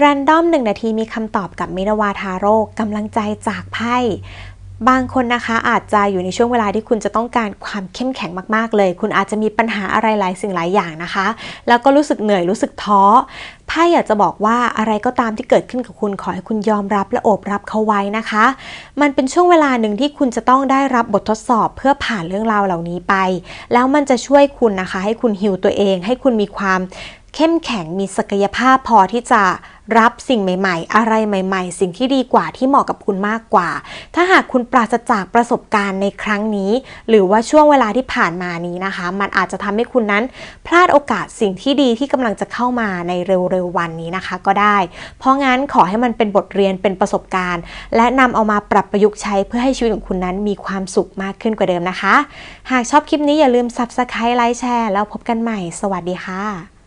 แรนดอมหนึ่งนาทีมีคำตอบกับมิรวาทาโร่กำลังใจจากไพ่ บางคนนะคะอาจจะอยู่ในช่วงเวลาที่คุณจะต้องการความเข้มแข็งมากๆเลย คุณอาจจะมีปัญหาอะไรหลายสิ่งหลายอย่างนะคะ แล้วก็รู้สึกเหนื่อยรู้สึกท้อไพ่อยากจะบอกว่าอะไรก็ตามที่เกิดขึ้นกับคุณขอให้คุณยอมรับและโอบรับเขาไว้นะคะ มันเป็นช่วงเวลาหนึ่งที่คุณจะต้องได้รับบททดสอบเพื่อผ่านเรื่องราวเหล่านี้ไป แล้วมันจะช่วยคุณนะคะ ให้คุณฮิวตัวเอง ให้คุณมีความ เข้มแข็งมีศักยภาพพอที่จะรับสิ่งใหม่ ๆ อะไรใหม่ ๆ สิ่งที่ดีกว่าที่เหมาะกับคุณมากกว่า ถ้าหากคุณปราศจากประสบการณ์ในครั้งนี้ หรือว่าช่วงเวลาที่ผ่านมานี้นะคะ มันอาจจะทำให้คุณนั้น พลาดโอกาสสิ่งที่ดีที่กำลังจะเข้ามาในเร็ว ๆ วันนี้นะคะ ก็ได้ เพราะงั้นขอให้มันเป็นบทเรียนเป็นประสบการณ์ และนำเอามาปรับประยุกต์ใช้เพื่อให้ชีวิตของคุณนั้นมีความสุขมากขึ้นกว่าเดิมนะคะ หากชอบคลิปนี้อย่าลืม Subscribe ไลค์แชร์แล้วพบกันใหม่ สวัสดีค่ะ